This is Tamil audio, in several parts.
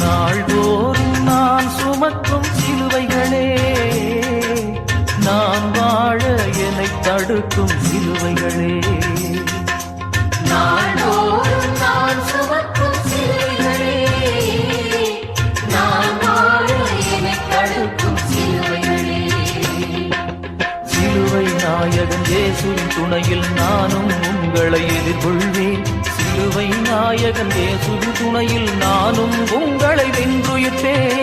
நாள்தோறும் நான் சுமக்கும் சிலுவைகளே நான் வாழ என்னை தடுக்கும் சிலுவைகளே நாள்தோறும் நான் சுமக்கும் சிலுவைகளே, நான் வாழ என்னைத் தடுக்கும் சிலுவைகளே. சிலுவை நாயகன் இயேசுவின் துணையில் நானும் உங்களை எதிர்கொள்வேன் சிலுவை நாயகன் இயேசுவின் துணையில் நானும் உங்களை வென்றுயிர்த்தேன்.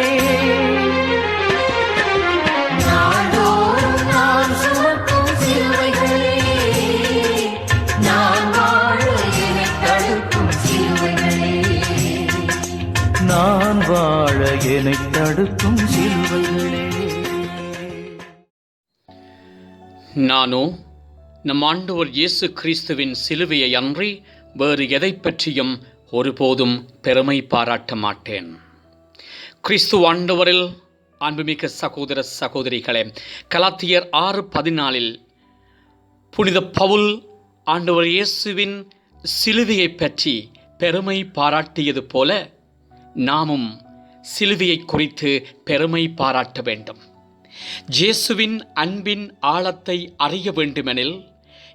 நான் வாழ என்னை தடுக்கும் சிலுவைகளே. நானோ நம் ஆண்டவர் இயேசு கிறிஸ்துவின் சிலுவையை அன்றி வேறு எதை பற்றியும் ஒருபோதும் பெருமை பாராட்ட மாட்டேன். கிறிஸ்து ஆண்டவரில் அன்புமிக்க சகோதர சகோதரிகளே கலாத்தியர் ஆறு பதினாலில் புனித பவுல் ஆண்டவர் இயேசுவின் சிலுவையை பற்றி பெருமை பாராட்டியது போல நாமும் சிலுவையை குறித்து பெருமை பாராட்ட வேண்டும். ஜேசுவின் அன்பின் ஆழத்தை அறிய வேண்டுமெனில்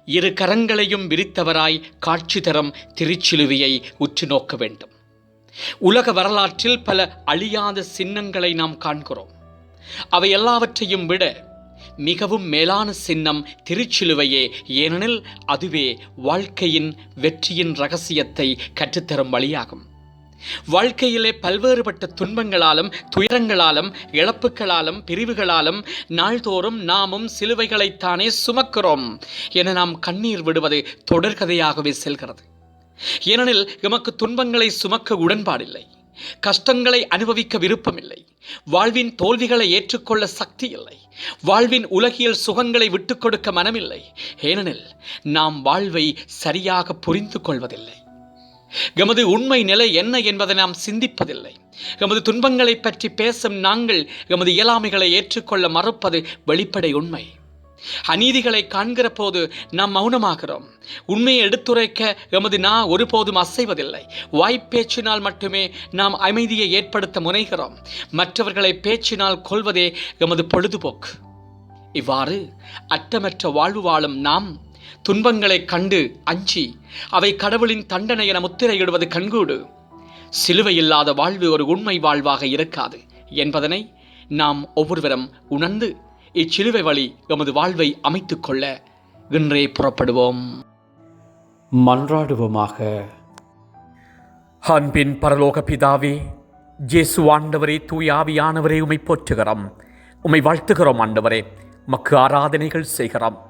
இரு கரங்களையும் விரித்தவராய் காட்சி தரும் திருச்சிலுவையை உற்று நோக்க வேண்டும். உலக வரலாற்றில் பல அழியாத சின்னங்களை நாம் காண்கிறோம். அவை எல்லாவற்றையும் விட மிகவும் மேலான சின்னம் திருச்சிலுவையே ஏனெனில் அதுவே வாழ்க்கையின் வெற்றியின் ரகசியத்தை கற்றுத்தரும் வழியாகும். வாழ்க்கையிலே பல்வேறுபட்ட துன்பங்களாலும் துயரங்களாலும் இழப்புகளாலும் பிரிவுகளாலும் நாள்தோறும் நாமும் சிலுவைகளைத்தானே சுமக்கிறோம் என நாம் கண்ணீர் விடுவது தொடர்கதையாகவே செல்கிறது. ஏனெனில் எமக்கு துன்பங்களை சுமக்க உடன்பாடில்லை. கஷ்டங்களை அனுபவிக்க விருப்பமில்லை. வாழ்வின் தோல்விகளை ஏற்றுக்கொள்ள சக்தி இல்லை வாழ்வின் உலகியல் சுகங்களை விட்டுக் கொடுக்க மனமில்லை. ஏனெனில் நாம் வாழ்வை சரியாக புரிந்து கொள்வதில்லை. எமது உண்மை நிலை என்ன என்பதை நாம் சிந்திப்பதில்லை. எமது துன்பங்களை பற்றி பேசும் நாங்கள் எமது இயலாமைகளை ஏற்றுக்கொள்ள மறுப்பது வெளிப்படை உண்மை. அநீதிகளை காண்கிற போது நாம் மௌனமாகிறோம். உண்மையை எடுத்துரைக்க எமது நா ஒருபோதும் அசைவதில்லை. வாய்ப்பேச்சினால் மட்டுமே நாம் அமைதியை ஏற்படுத்த முனைகிறோம். மற்றவர்களை பேச்சினால் கொள்வதே எமது பொழுதுபோக்கு. இவ்வாறு அற்றமற்ற வாழ்வு வாழும் நாம் துன்பங்களைக் கண்டு அஞ்சி அவை கடவுளின் தண்டனை என முத்திரையிடுவது கண்கூடு. சிலுவை இல்லாத வாழ்வு ஒரு உண்மை வாழ்வாக இருக்காது என்பதனை நாம் ஒவ்வொருவரும் உணர்ந்து இச்சிலுவை வழி எமது வாழ்வை அமைத்துக் கொள்ள இன்றே புறப்படுவோம். மன்றாடுவோமாக. அன்பின் பரலோக பிதாவே ஜேசு ஆண்டவரே தூயாவியானவரே உமை போற்றுகிறோம். உமை வாழ்த்துகிறோம் ஆண்டவரே. மக்கு ஆராதனைகள் செய்கிறோம்.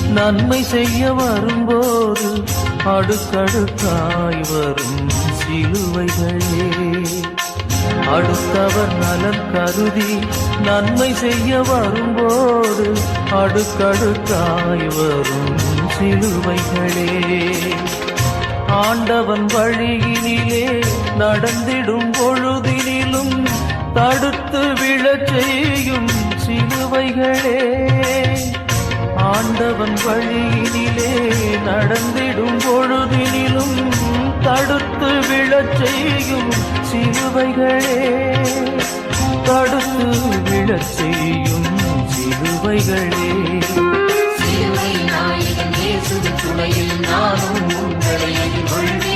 நன்மை செய்ய வரும்போது அடுக்கடுக்காய் வரும் சிலுவைகளே. அடுத்தவர் நலன் கருதி நன்மை செய்ய வரும்போது அடுக்கடுக்காய் வரும் சிலுவைகளே. ஆண்டவன் வழியினிலே நடந்திடும் பொழுதினிலும் தடுத்து விழச் செய்யும் சிலுவைகளே. ஆண்டவன் வழியினிலே நடந்திடும் பொழுதினிலும் தடுத்து விழச் செய்யும் சிலுவைகளே. தடுத்து விழச் செய்யும் சிலுவைகளே. சிலுவை நாயகன் இயேசு துணையில் நானும் உங்களை கொள்வேன்.